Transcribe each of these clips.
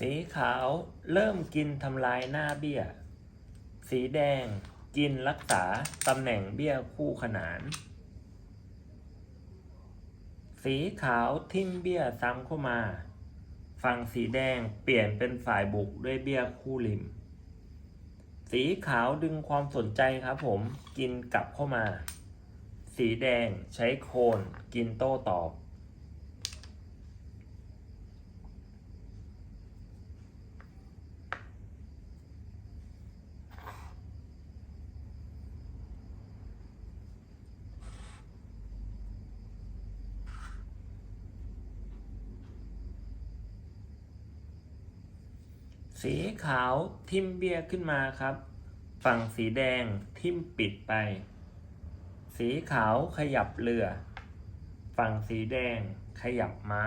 สีขาวเริ่มกินทำลายหน้าเบี้ย สีแดงกินรักษาตำแหน่งเบี้ยคู่ขนาน สีขาวทิ่มเบี้ยซ้ำเข้ามา ฝั่งสีแดงเปลี่ยนเป็นฝ่ายบุกด้วยเบี้ยคู่ริม สีขาวดึงความสนใจครับผมกินกลับเข้ามา สีแดงใช้โคนกินโต้ตอบ สีขาวทิมเบี้ยขึ้นมาครับ ฝั่งสีแดงทิมปิดไป สีขาวขยับเรือ ฝั่งสีแดงขยับม้า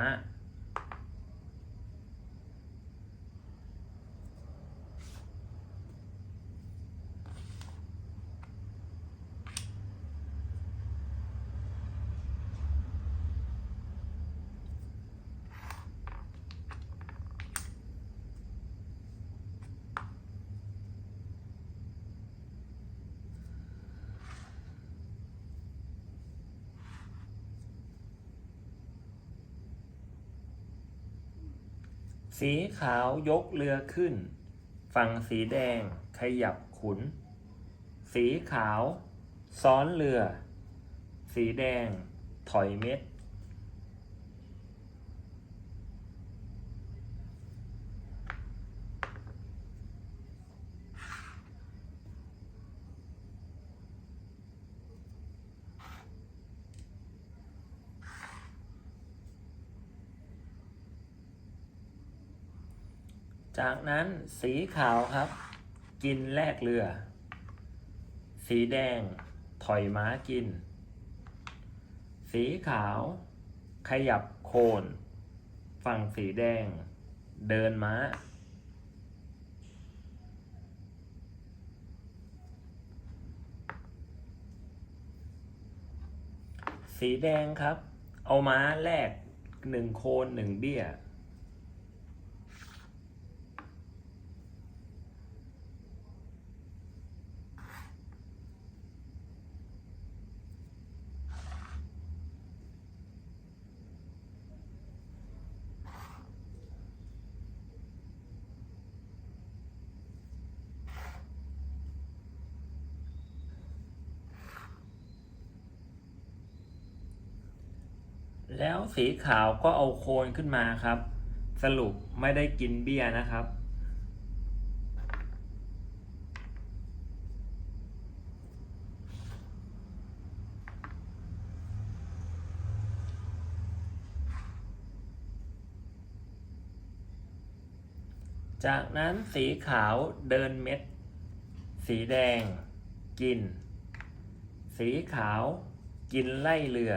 สีขาวยกเรือขึ้น ฝั่งสีแดงขยับขุน สีขาว ซ้อนเรือ สีแดงถอยเม็ด จากนั้นสีขาวครับ กินแลกเรือ สีแดง ถอยม้ากิน สีขาว ขยับโคน ฝั่งสีแดง เดินม้า สีแดงครับ เอาม้าแลกหนึ่งโคนหนึ่งเบี้ย แล้วสีขาวก็เอาโคนขึ้นมาครับ สรุปไม่ได้กินเบี้ยนะครับ จากนั้นสีขาวเดินเม็ด สีแดง กิน สีขาว กินไล่เรือ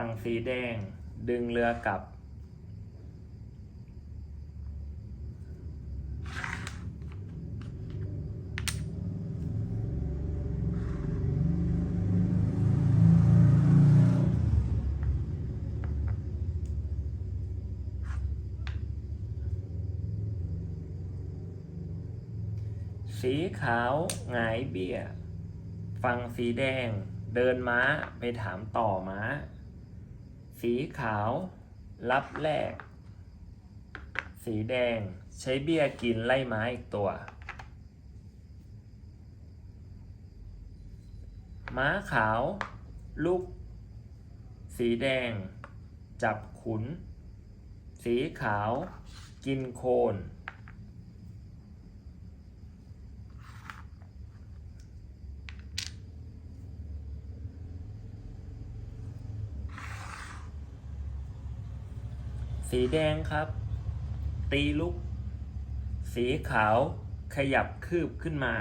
ฝั่งสีแดง ดึงเรือกลับ สีขาวหงายเบี้ย ฝั่งสีแดง เดินม้าไปถามต่อม้า สีขาว รับแลกสีแดงใช้เบี้ยกินไล่ไม้อีกตัว ม้าขาว ลูก สีแดง จับขุน สีขาว กินโคน สีแดงครับ ตีลุก สีขาวขยับคืบขึ้นมา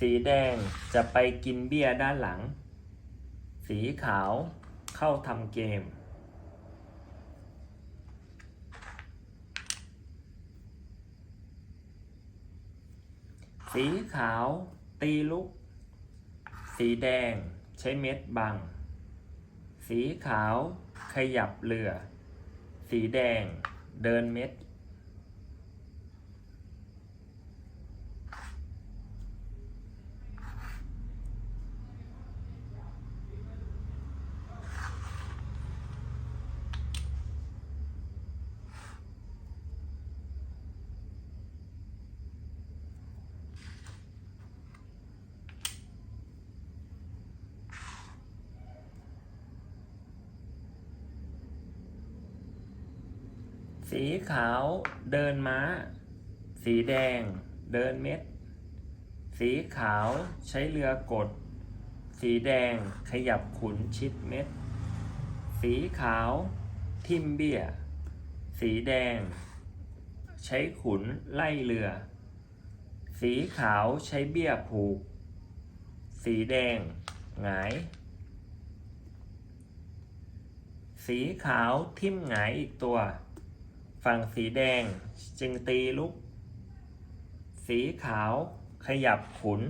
สีแดงจะไปกินเบี้ยด้านหลัง สีขาวเข้าทำเกม สีขาวตีลุก สีแดงใช้เม็ดบัง สีขาวขยับเรือ สีแดง เดินเม็ด สีขาวเดินม้า สีแดงเดินเม็ด สีขาวใช้เรือกด สีแดงขยับขุนชิดเม็ด สีขาวทิมเบี้ย สีแดง ใช้ขุนไล่เรือ สีขาวใช้เบี้ยผูก สีแดงหงาย สีขาวทิมหงายอีกตัว ฝั่งสีแดงจึงตีลุก สีขาวขยับขุน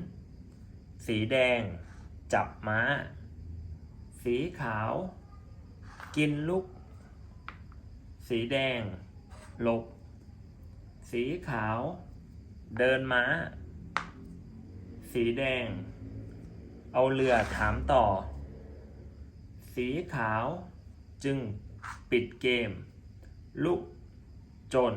สีแดงจับม้า สีขาว กินลุก สีแดงหลบ สีขาว เดินม้า สีแดง เอาเรือถามต่อ สีขาวจึงปิดเกม ลุก จน